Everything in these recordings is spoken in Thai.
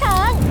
ทาง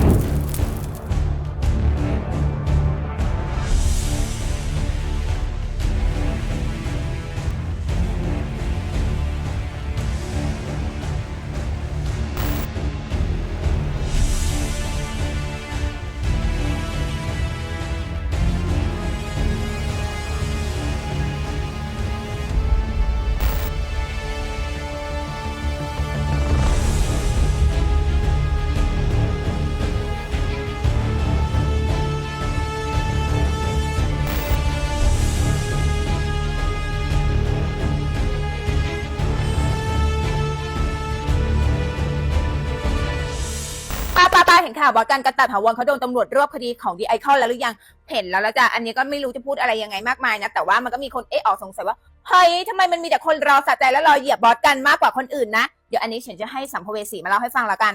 บอสกันกระตัดถาวรเขาโดนตำรวจรวบคดีของดีไอคอนแล้วหรือยังเห็นแล้วละจ้ะอันนี้ก็ไม่รู้จะพูดอะไรยังไงมากมายนะแต่ว่ามันก็มีคนเอะออกสงสัยว่าเฮ้ยทำไมมันมีแต่คนรอสะใจแล้วรอเหยียบบอสกันมากกว่าคนอื่นนะเดี๋ยวอันนี้ฉันจะให้สัมภเวสีมาเล่าให้ฟังละกัน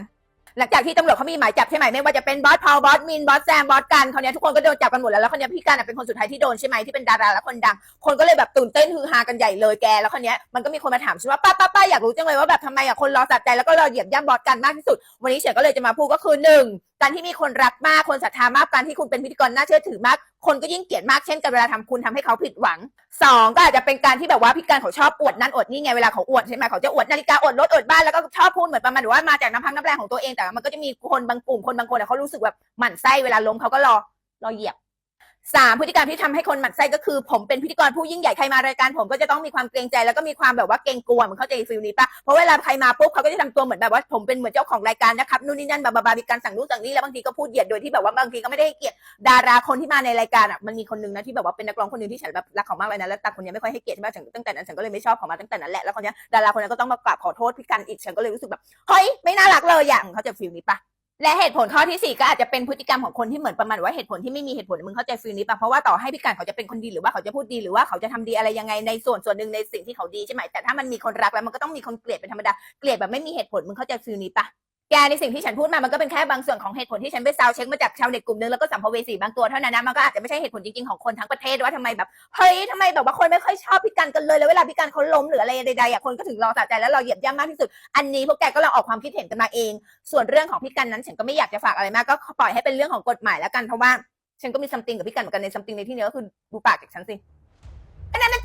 หลังจากที่ตำรวจเขามีหมายจับใช่ไหมไม่ว่าจะเป็นบอสพาวบอสมินบอสแซมบอสกันเขาวเนี้ยทุกคนก็โดนจับกันหมดแล้วแล้วคนนี้ยพี่กันเป็นคนสุดท้ายที่โดนใช่ไหมที่เป็นดาราและคนดัง คนก็เลยแบบตื่นเต้นฮือฮากันใหญ่เลยแกแล้วคนนี้ยมันก็มีคนมาถามฉันว่าป้าป้าป้าอยากรู้จังเลยว่าแบบทำไมอะคนรอสัใจแล้วก็รอเหยียบย่ำบอสกันมากที่สุด วันนี้เฉียก็เลยจะมาพูดก็คือหนึ่งการที่มีคนรักมากคนศรัทธามากการที่คุณเป็นพิธีกรน่าเชื่อถือมาก คนก็ยิ่งเกลียดมากเช่นกันเวลาทำคุณทำให้เขาผิดหวังสองก็อาจจะเป็นการที่แบบว่าพี่การเขาชอบอวดนั่นอวดนี่ไงเวลาเขาอวดใช่ไหมเขาจะอวดนาฬิกาอวดรถอวดบ้านแล้วก็ชอบพูดเหมือนประมาณว่ามาจากน้ำพักน้ำแรงของตัวเองแต่มันก็จะมีคนบางกลุ่มคนบางคนเขารู้สึกแบบหมั่นไส้เวลาล้มเขาก็รอรอเหยียบ สามพฤติกรรมที่ทำให้คนหมั่นไส้ก็คือ ผมเป็นพิธีกรผู้ยิ่งใหญ่ใครมารายการผมก็จะต้องมีความเกรงใจแล้วก็มีความแบบว่าเกรงกลัวเหมือนเข้าใจฟิลนี้ปะเพราะเวลาใครมาปุ๊บเขาก็จะทำตัวเหมือนแบบว่าผมเป็นเหมือนเจ้าของรายการนะครับนู่นนี่นั่นบาบาบามีการสั่งนู่นสั่งนี่แล้วบางทีก็พูดเหยียดโดยที่แบบว่าบางทีก็ไม่ได้เกียรติดาราคนที่มาในรายการอะมันมีคนนึงนะที่แบบว่าเป็นนักร้องคนหนึงที่ฉันแบบรักเขามากเลยนะแล้วแต่คนเนี้ยไม่ค่อยให้เกียรติใช่ไหมฉันตั้งแต่นั้นฉันก็เลยไม่ชอบเขามาตั้งแต่นั้นแหละแล้วคนนี้ดาราคนนั้นก็ต้องมากราบขอโทษพี่กันอีกฉันก็เลยรู้สึกแบบเฮ้ยไม่น่ารักเลยอย่างเขาใจะฟิลนี้ปะ และเหตุผลข้อที่สี่ก็อาจจะเป็นพฤติกรรมของคนที่เหมือนประมาณว่าเหตุผลที่ไม่มีเหตุผลมึงเข้าใจฟิลนี้ปะเพราะว่าต่อให้พี่การเขาจะเป็นคนดีหรือว่าเขาจะพูดดีหรือว่าเขาจะทำดีอะไรยังไงในส่วนส่วนหนึ่งในสิ่งที่เขาดีใช่ไหมแต่ถ้ามันมีคนรักแล้วมันก็ต้องมีคนเกลียดเป็นธรรมดาเกลียดแบบไม่มีเหตุผลมึงเข้าใจฟิลนี้ปะ แกในสิ่งที่ฉันพูดมามันก็เป็นแค่บางส่วนของเหตุผลที่ฉันไปซาวเช็คมาจากชาวเน็ตกลุ่มนึงแล้วก็สัมภเวสีบางตัวเท่านั้นนะมันก็อาจจะไม่ใช่เหตุผลจริงๆของคนทั้งประเทศว่าทำไมแบบเฮ้ยทำไมแบบว่าคนไม่ค่อยชอบพี่กันกันเลยแล้วเวลาพี่กันเขาล้มหรืออะไรใดๆอะคนก็ถึงรอสะใจแล้วรอเหยียบย่ำมากที่สุด อันนี้พวกแกก็ลองออกความคิดเห็นกันมาเอง ส่วนเรื่องของพี่กันนั้นฉันก็ไม่อยากจะฝากอะไรมากก็ปล่อยให้เป็นเรื่องของกฎหมายแล้วกันเพราะว่าฉันก็มีซัมติงกับพี่กันเหมือนกันในซัมติงในที่นี้ก็คือดูปากจากฉันสิแค่นั้นนะ